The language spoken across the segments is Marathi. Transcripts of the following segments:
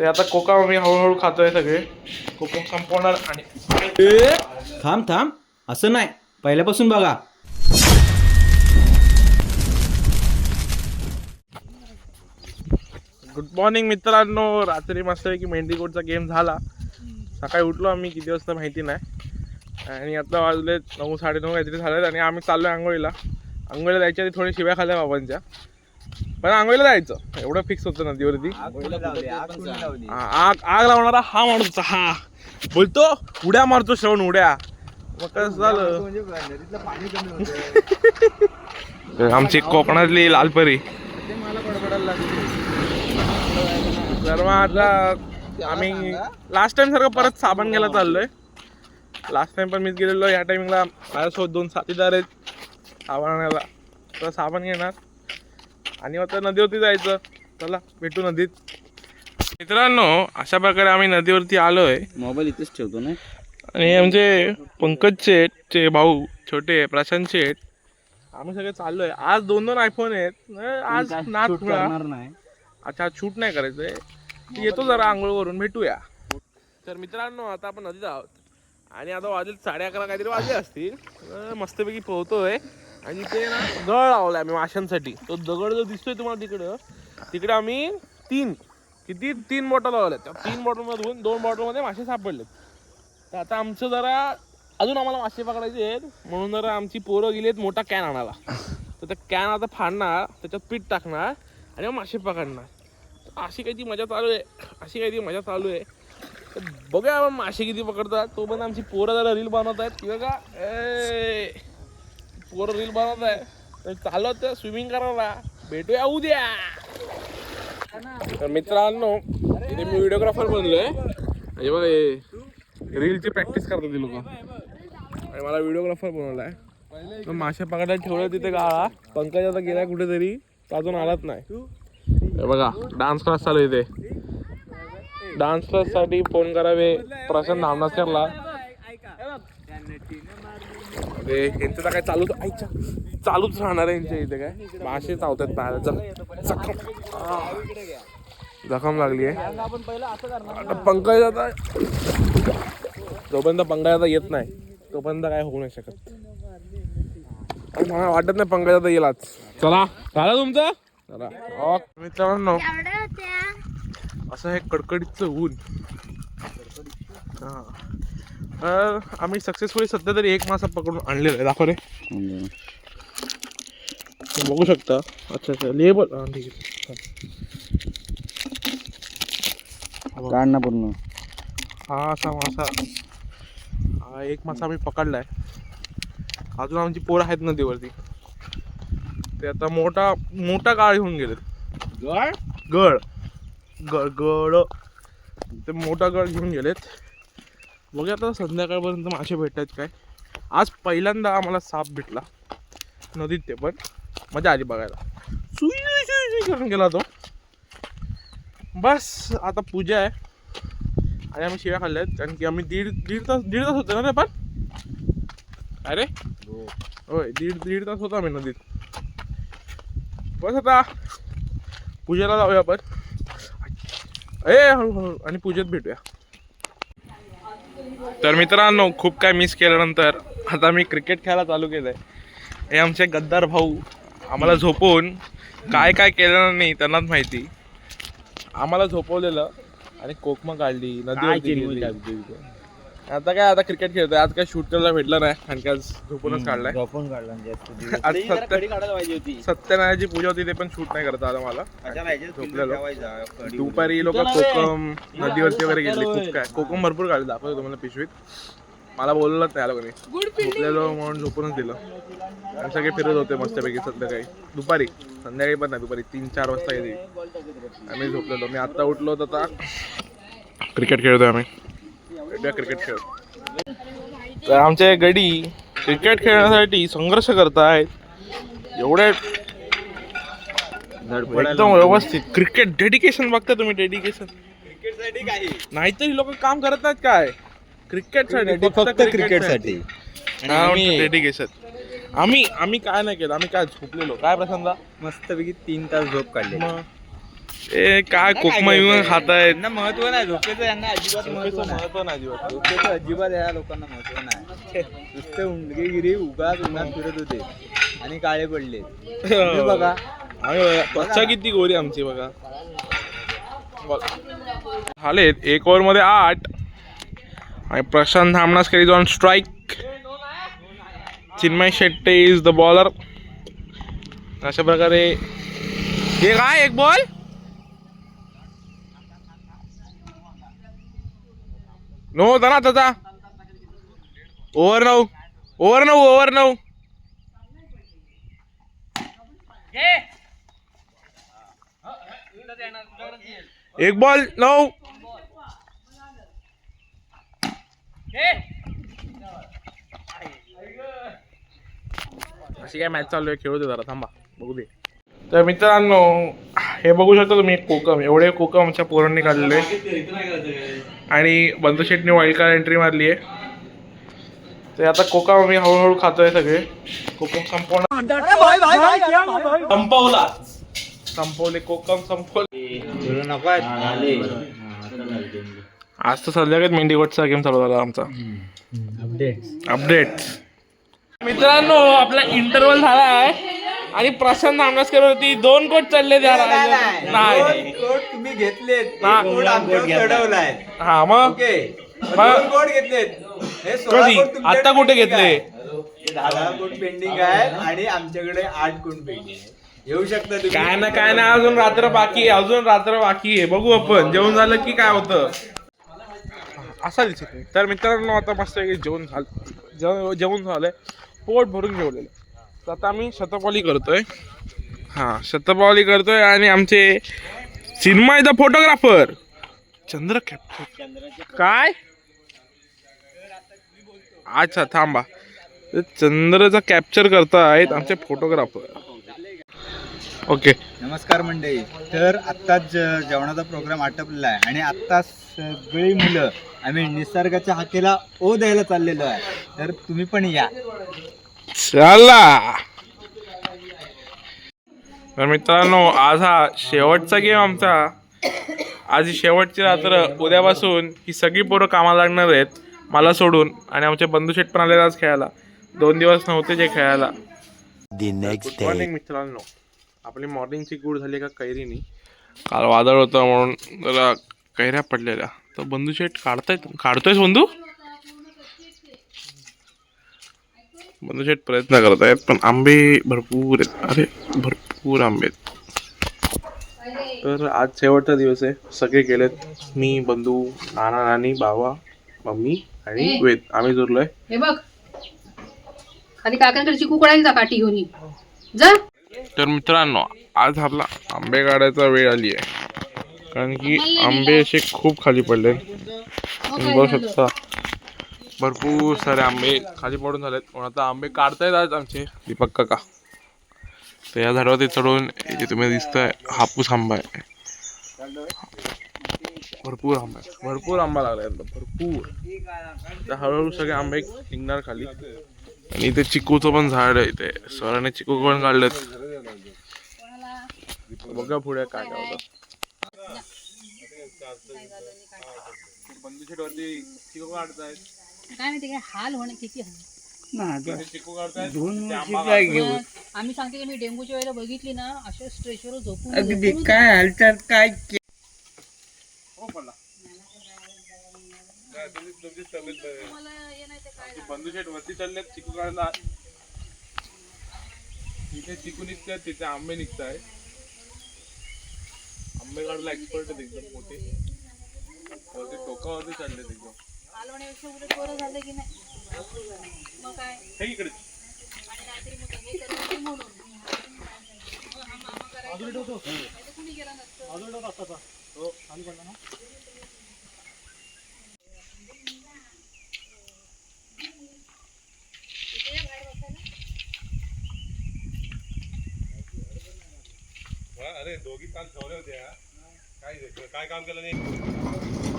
ते आता कोका आम्ही हळूहळू खातोय सगळे. कोकम संपवणार आणि थांब थांब. असं नाही. पहिल्यापासून बघा. गुड मॉर्निंग मित्रांनो. रात्री मस्त की मेंढीकोटचा गेम झाला. सकाळी उठलो आम्ही किती वाजता माहिती नाही. आणि आता वाजले नऊ साडेनऊ काहीतरी झालेत आणि आम्ही चाललोय आंघोळीला. आंघोळीला जायच्या आधी थोडी शिव्या खाल्ल्या बाबांच्या. पण आंघोळीला जायचं. एवढं फिक्स होतं नदीवरती आग आग लावणारा हा माणूस हा. बोलतो उड्या मारतो श्रवण उड्या. मग कसं झालं? आमची कोकणातली लालपरी. तर मग आता आम्ही लास्ट टाइम सारखं परत साबण घ्यायला चाललोय. लास्ट टाइम पण मीच गेलेलो या टाइमिंगला माझ्यासोबत दोन साथीदार आहेत. साबण आणायला. तर साबण घेणार. आणि आता नदीवरती जायचं. चला भेटू नदीत. मित्रांनो अशा प्रकारे आम्ही नदीवरती आलोय. मोबाईल इथेच ठेवतो ना? आणि आमचे पंकज शेठ चे भाऊ छोटे प्रशांत शेठ. आम्ही सगळे चाललोय. आज दोन दोन आयफोन आहेत आज खुळा. नाही. अच्छा शूट नाही करायचंय. येतो जरा आंघोळ करून भेटूया. तर मित्रांनो आता आपण नदीत आहोत. आणि आता वाजले साडे अकरा काहीतरी वाजले असतील. मस्तपैकी पोहतोय आणि ते ना गळ लावला आम्ही माशांसाठी. तो दगड जो दिसतोय तुम्हाला तिकडं तिकडे आम्ही तीन किती? तीन बॉटल लावल्या त्या तीन बॉटल मधून दोन बॉटलमध्ये मासे सापडलेत. तर आता आमचं जरा अजून आम्हाला मासे पकडायचे आहेत. म्हणून जरा आमची पोरं गेली आहेत मोठा कॅन आणायला. तर त्या कॅन आता फाडणार त्याच्यात पीठ टाकणार आणि मग मासे पकडणार. अशी काही ती मजा चालू आहे. अशी काही ती मजा चालू आहे. तर बघूया आपण मासे किती पकडतात. तो पण आमची पोरं जरा रील बनवत आहेत किंवा का ए, पोरं रील बनवत आहे. तर चालत स्विमिंग करायला. भेटूया उद्या. तर मित्रांनो इथे मी व्हिडिओग्राफर बनलोय. म्हणजे बघा रीलची प्रॅक्टिस करतात ती लोक. आणि मला व्हिडिओग्राफर बनवलाय. तर मासे पकडायला ठेवलं तिथे गाळा. पंकज आता गेलाय कुठेतरी. अजून आलाच नाही. बघा डान्स क्लास चालू आहे इथे. डान्स क्लाससाठी फोन करावे प्रशांत धामनासकरला अरे यांचं तर काय चालूच आईच्या चालूच राहणार आहे यांच्या इथे काय? मासे चावतात पाहायला जख- जखम जखम लागली आहे. पंकज आता जोपर्यंत पंकज आता येत नाही तोपर्यंत काय होऊ नाही शकत. मला वाटत नाही पंकज आता येईल आज. चला झालं तुमचं? चला. हो. मित्रांनो असं हे कडकडीचं ऊन. हा. आम्ही सक्सेसफुली सध्या तरी एक मासा पकडून आणलेला आहे. दाखव रे. बघू शकता. अच्छा अच्छा. लेबल हा ठीक आहे. काढ ना पूर्ण. हा असा मासा. हा एक मासा आम्ही पकडलाय. अजून आमची पोरं आहेत नदीवरती. ते आता मोठा मोठा गाळ घेऊन गेलेत. गळ? गळ. गळ गळ. ते मोठा गळ घेऊन गेलेत. बघूया आता संध्याकाळपर्यंत मासे भेटतात काय. आज पहिल्यांदा आम्हाला साप भेटला. नदीत ते पण. मजा आली बघायला. सुई सुई सुई सुई करून गेला तो. बस आता पूजा आहे. आणि आम्ही शिव्या खाल्ल्या आहेत. कारण की आम्ही दीड दीड तास दीड तास होते ना ते पण? अरे? होय दीड दीड तास होतो आम्ही नदीत. बस आता. पूजेला जाऊया आपण. ए हळूहळू. आणि पूजेत भेटूया. तर मित्रांनो खूप काय मिस केल्यानंतर आता मी क्रिकेट खेळायला चालू केलंय. हे आमचे गद्दार भाऊ आम्हाला झोपवून काय काय केलं नाही त्यांनाच माहिती. आम्हाला झोपवलेलं आणि कोकमा काढली गेली. आता काय आता क्रिकेट खेळतोय. आज काय शूट करायला भेटलं नाही. कारण की आज झोपूनच काढलाय. ड्रॉपून काढला आज सत्य काढायला पाहिजे होती. सत्यनारायणची पूजा होती ते पण शूट नाही करता आलं मला. झोपलेलो. दुपारी लोक कोकम नदीवरती वगैरे गेले खूप काय. कोकम भरपूर काढले दाखवतो तुम्हाला पिशवीत. मला बोललंच नाही आलं कोणी. झोपलेलो म्हणून झोपूनच दिलं. आणि सगळे फिरत होते मस्तपैकी संध्याकाळी दुपारी. संध्याकाळी पण नाही दुपारी तीन चार वाजता गेली. आम्ही झोपलेलो. मी आता उठलो होतो आता क्रिकेट खेळतोय आम्ही. भेटूया क्रिकेट खेळ. तर आमचे गडी क्रिकेट खेळण्यासाठी संघर्ष करतायत. एवढे एकदम व्यवस्थित क्रिकेट डेडिकेशन बघता तुम्ही डेडिकेशन नाहीतर ही लोक काम करत नाहीत काय? क्रिकेटसाठी फक्त क्रिकेटसाठी. डेडिकेशन आम्ही आम्ही काय नाही केलं आम्ही काय झोपलेलो? काय प्रसंगा? मस्तपैकी तीन तास झोप काढले मग? ए काय कोकमा विमा खातायत यांना महत्त्व नाही झोपेचं यांना अजिबात महत्त्व नाही. महत्त्व नाही अजिबात. झोपेचं अजिबात या लोकांना महत्त्व नाही. नुसते उंडगेगिरी उगाच उन्हात फिरत होते आणि काळे पडले. बघा. आम्ही बघा, त्वचा किती गोरी आमची बघा. झालेत एक ओव्हरमध्ये आठ. आणि Prashant Dhamanaskar is on strike Chinmay Shette is the bowler अशा प्रकारे हे काय? एक बॉल नो होता ना त्याचा ओव्हर नऊ. ओव्हर नऊ ओव्हर नऊ. एक बॉल नऊ. अशी काय मॅच चालू आहे खेळू दे जरा थांबा. बघू दे. तर मित्रांनो हे बघू शकता तुम्ही कोकम एवढे कोकम आमच्या पोरांनी काढलेले. आणि बंधू शेटने वाईल्ड कार्ड एंट्री मारली आहे. तर आता कोकम आम्ही हळूहळू खातोय सगळे. कोकम संपवणार. संपवला. संपवले कोकम संपवले. आज तर संध्याकाळी मेंढीकोटचा गेम चालू झाला आमचा. अपडेट मित्रांनो आपला इंटरव्हल झाला आहे आणि प्रशांत आंबेडकर वरती दोन कोट चालले त्या नाही. कोट तुम्ही घेतलेत. हा. कोट आमच्यावर चढवलाय. हा मग? ओके. मग- दोन कोट घेतलेत. हे सोळा कधी? कोट तुमच्याकडे आता कुठे pending घेतले? आहे. दहा कोट पेंडिंग आहे आणि आमच्याकडे आठ कोट पेंडिंग आहे येऊ शकता तुम्ही. काय ना काय ना अजून रात्र बाकी आहे अजून रात्र बाकी आहे. बघू आपण जेवण झालं की काय होतं? असा दिसत नाही तर मित्रांनो आता मस्त जेवण झालं. जेव- जेवण झालंय. पोट भरून जेवलेलं. तर आता आम्ही शतपावली करतोय. हां शतपावली करतोय आणि आमचे चिन्मय द फोटोग्राफर चंद्र कॅप्चर काय? अच्छा थांबा. चंद्रचा कॅप्चर करतायत आमचे फोटोग्राफर ओके नमस्कार मंडळी. तर आत्ताच ज- जेवणाचा प्रोग्राम आटपलेला आहे आणि आत्ता सगळी मुलं आम्ही निसर्गाच्या हाकेला ओ द्यायला चाललेलो आहे. तर तुम्ही पण या. चला. तर मित्रांनो आज हा शेवटचा गेम आमचा. आज ही शेवटची रात्र. उद्यापासून ही सगळी पोरं कामाला लागणार आहेत मला सोडून. आणि आमचे बंधू शेट पण आले आज खेळायला. दोन दिवस नव्हते जे खेळायला. गुड. मॉर्निंग मित्रांनो. आपली मॉर्निंगची गुड झाली का कैरीनी? काल वादळ होतं म्हणून जरा कैऱ्या पडलेल्या. तर बंधू शेट काढतायत काढतोयस बंधू? बंधू शेट प्रयत्न करत आहेत पण आंबे भरपूर आहेत. अरे भरपूर आंबे आहेत. तर आज शेवटचा दिवस आहे. सगळे गेलेत मी बंधू नाना नानी बाबा मम्मी आणि वेद. आम्ही जुरलोय हे बघ. खाली काकांकडे चिकू कडायला जा काठी घेऊन ये. जा. तर मित्रांनो आज आपला आंबे काढायचा वेळ आली आहे. कारण की आंबे असे खूप खाली पडले तुम्ही बघू शकता भरपूर सारे आंबे खाली पडून झालेत. पण आता आंबे काढतायत आज आमचे दीपक काका. तर या झाडावरती चढून जे तुम्ही दिसतंय हापूस आंबा आहे. भरपूर आंबा आहे भरपूर आंबा लागला एकदम भरपूर. तर हळूहळू सगळे आंबे निघणार खाली. आणि इथे चिकूचं पण झाड आहे इथे. सरांनी चिकू पण काढलेत. बघा पुढे काय काय होतं. वरती चिकू काढतायत. काय माहिती काय हाल होणे किती हाल आम्ही सांगते की मी डेंग्यूच्या वेळेला बघितली ना अशा स्ट्रेचवर झोपून काय हालचाल काय हो आहे. वरती चिकू काढला इथे चिकू निघतात तिथे आंबे निघताय आंबे काढायला एक्सपर्ट आहेत एकदम मोठे. वरती टोकावरती चढलेत एकदम. हाल होण्यापेक्षा उलट बरं झालं की नाही? मग काय? हे इकडे. आणि काहीतरी मग हे करायचं म्हणून. मग हा मामा करायचा नाही तर कुणी केला नसतं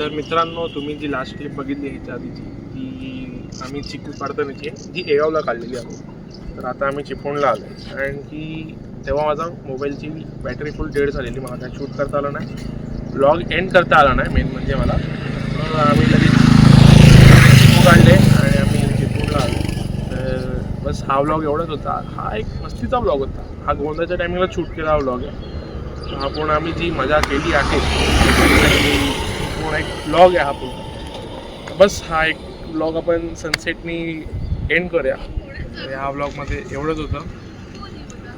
तर मित्रांनो तुम्ही जी लास्ट क्लिप बघितली ह्याच्या आधीची ती आम्ही चिकू काढतानाची जी एगावला काढलेली आहे. तर आता आम्ही चिपळूणला आलो कारण की तेव्हा माझा मोबाईलची बॅटरी फुल डेड झालेली मला काय शूट करता आलं नाही. ब्लॉग एंड करता आला नाही मेन म्हणजे मला. तर आम्ही लगेच चिपू काढले आणि आम्ही चिपळूणला आलो. तर बस हा ब्लॉग एवढाच होता. हा एक मस्तीचा ब्लॉग होता. हा गोंधळच्या टायमिंगला शूट केला हा ब्लॉग आहे. हा पण आम्ही जी मजा केली आहे ती पूर्ण एक ब्लॉग आहे हा पूर्ण. बस हा एक ब्लॉग आपण सनसेटनी एंड करूया. तर ह्या ब्लॉगमध्ये एवढंच होतं.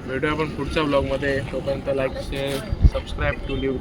भेटूया आपण पुढच्या ब्लॉगमध्ये तोपर्यंत like share subscribe to live